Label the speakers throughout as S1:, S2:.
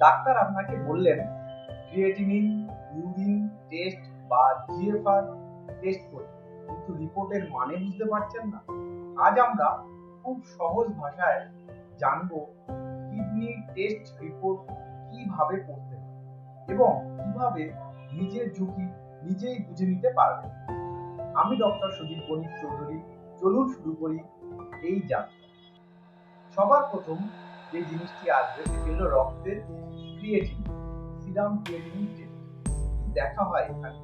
S1: Doctor আপনাকে বললেন creatinine urine test বা জিএফআর টেস্ট করতে। কিন্তু রিপোর্টের মানে বুঝতে পারছেন না। আজ আমরা খুব সহজ ভাষায় জানব কিডনি টেস্ট রিপোর্ট কীভাবে করতে এবং কীভাবে নিজের ঝুঁকি নিজেই বুঝে নিতে পারবেন। আমি ডক্টর সুদীপ বণিক চৌধুরী, চলুন শুরু করি এই যাত্রা। সবার প্রথম যে জিনিসটি আসবে সেটি হলো রক্তের ক্রিয়েটিনিন সিরাম ক্রিয়েটিনিন টেস্ট দেখা হয় এখানে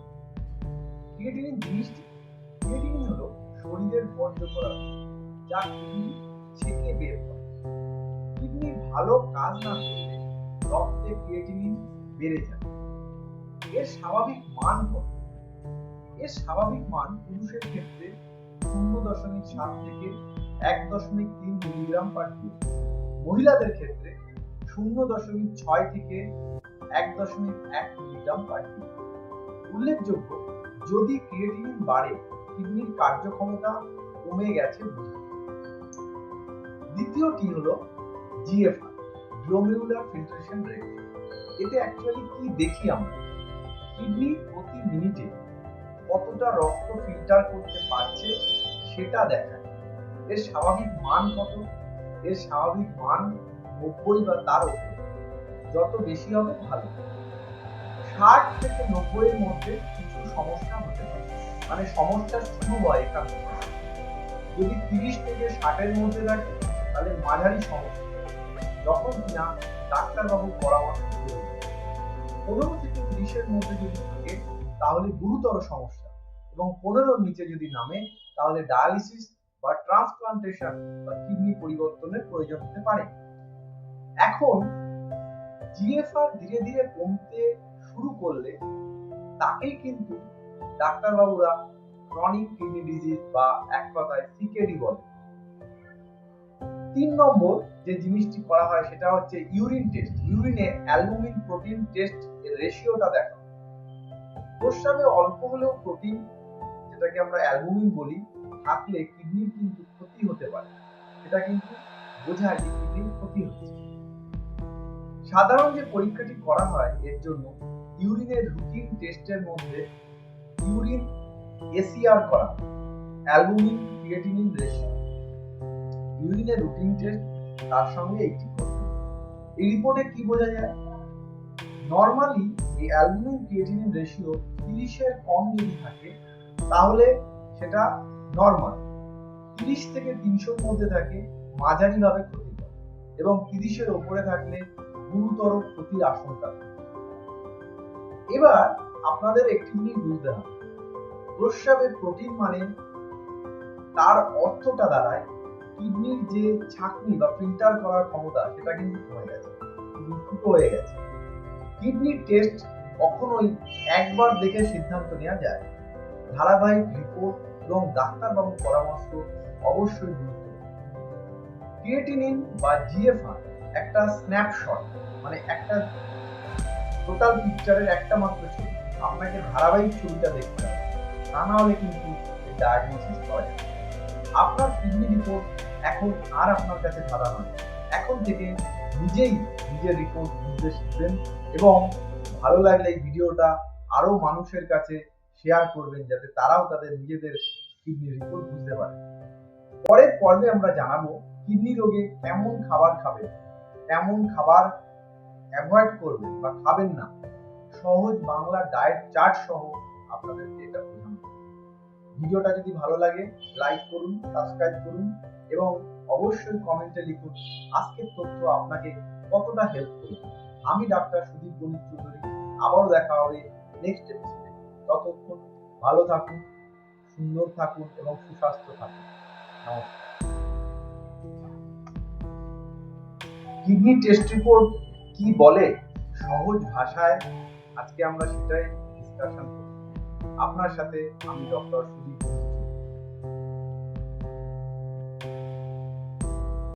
S1: ক্রিয়েটিনিন জিনিসটি ক্রিয়েটিনিন হলো শরীরের বর্জ্য পদার্থ যা কিডনি ছেঁকে বের করে। কিডনি ভালো কাজ না করলে রক্তে ক্রিয়েটিনিন বেড়ে যায়। এর স্বাভাবিক মান কত? এর স্বাভাবিক মান পুরুষের ক্ষেত্রে শূন্য দশমিক সাত থেকে এক দশমিক তিন মিলিগ্রাম পার মহিলাদের ক্ষেত্রে শূন্য দশমিক ছয় থেকে এক দশমিক এক মিলিগ্রাম পার কিলো উল্লেখযোগ্য, যদি ক্রিয়েটিনিন বাড়ে কিডনির কার্যক্ষমতা কমে গেছে দ্বিতীয়টি হলো জিএফআর গ্লোমেরুলার ফিল্ট্রেশন রেট এতে অ্যাকচুয়ালি কি দেখি আমরা? কিডনি প্রতি মিনিটে কতটা রক্ত ফিল্টার করতে পারছে সেটা দেখায়। এর স্বাভাবিক মান কত? এর স্বাভাবিক মান নব্বই বা তার উপরে। যত বেশি হবে, ভালো। ষাট থেকে নব্বই এর মধ্যে কিছু সমস্যা হতে মানে সমস্যা শুরু হয় এখান। থেকে যদি তিরিশ থেকে ষাটের মধ্যে থাকে, তাহলে মাঝারি সমস্যা। যখন কিনা ডাক্তারবাবু পরামর্শ পনেরো থেকে তিরিশের মধ্যে যদি থাকে, তাহলে গুরুতর সমস্যা। এবং পনেরোর নিচে যদি নামে, তাহলে ডায়ালিসিস বা ট্রান্সপ্লান্টেশন বা কিডনি পরিবর্তনের প্রয়োজন হতে পারে। এখন জিএফআর ধীরে ধীরে কমতে শুরু করলে তাকেই কিন্তু ডাক্তারবাবুরা ক্রনিক কিডনি ডিজিজ বা এক কথায় সিকেডি বলে। তিন নম্বর যে জিনিসটি করা হয় সেটা হচ্ছে ইউরিন টেস্ট ইউরিনে অ্যালবুমিন প্রোটিন টেস্ট এর রেশিওটা দেখা প্রস্রাবে অল্প হলেও প্রোটিন যেটাকে আমরা অ্যালবুমিন বলি থাকলে কিডনির কিন্তু ক্ষতি হতে পারে। সেটা কিন্তু বোঝায় যে কিডনির ক্ষতি হচ্ছে। সাধারণ যে পরীক্ষাটি করা হয়, এর জন্য ইউরিনের রুটিন টেস্টের মধ্যে ইউরিন এসিআর করা অ্যালবুমিন ক্রিয়েটিনিন রেশিও। ইউরিনের রুটিন টেস্ট তার সঙ্গে একটি। এই রিপোর্টে কি বোঝা যায়? নর্মালি এই অ্যালবুমিন ক্রিয়েটিনিন রেশিও তিরিশের কম যদি থাকে, তাহলে সেটা নর্মাল। তিরিশ থেকে তিনশোর মধ্যে থাকে মাঝারি ভাবে ক্ষতিকর এবং তিরিশের ওপরে থাকলে গুরুতর ক্ষতির আশঙ্কা। এবার আপনাদের একটি জিনিস বুঝতে হবে প্রস্রাবে প্রোটিন মানে তার অর্থটা দাঁড়ায় কিডনির যে ছাকনি বা ফিল্টার করার ক্ষমতা, সেটা কিন্তু কমে গেছে ফুটো হয়ে গেছে। কিডনির টেস্ট কখনোই একবার দেখে সিদ্ধান্ত নেওয়া যায় ধারাবাহিক রিপোর্ট এবং ডাক্তারবাবুর পরামর্শ অবশ্যই গুরুত্বপূর্ণ। বা জিএফআর একটা স্ন্যাপশট মানে একটা টোটাল পিকচারের একটা মাত্র ছবি। আপনাকে ধারাবাহিক ছবিটা দেখতে হবে। তা না হলে কিন্তু ডায়াগনোসিস করা যাবে আপনার কিডনি রিপোর্ট এখন আর আপনার কাছে ধারা নয়। এখন থেকে নিজেই নিজের রিপোর্ট বুঝতে শিখবেন এবং ভালো লাগলে এই ভিডিওটা আরও মানুষের কাছে শেয়ার করবেন, যাতে তারাও তাদের নিজেদের কিডনি রিপোর্ট বুঝতে পারে। পরের পর্বে আমরা জানাব কিডনি রোগে কেমন খাবার খাবেন কেমন খাবার অ্যাভয়েড করবেন বা খাবেন না। সহজ বাংলা ডায়েট চার্ট সহ আপনাদেরকে এটা বোঝানো ভিডিওটা যদি ভালো লাগে লাইক করুন সাবস্ক্রাইব করুন এবং অবশ্যই কমেন্টে লিখুন আজকের তথ্য আপনাকে কতটা হেল্প করবে। আমি ডাক্তার সুদীপ বণিক চৌধুরী, আবারও দেখা হবে নেক্সট এপিসোডে ততক্ষণ ভালো থাকুন। সুন্দর থাকুন এবং সুস্বাস্থ্য থাকুন কিডনি টেস্ট রিপোর্ট কি বলে? সহজ ভাষায় আজকে আমরা সেটাই ডিসকাশন করব আপনার সাথে আমি ডক্টর সুদীপ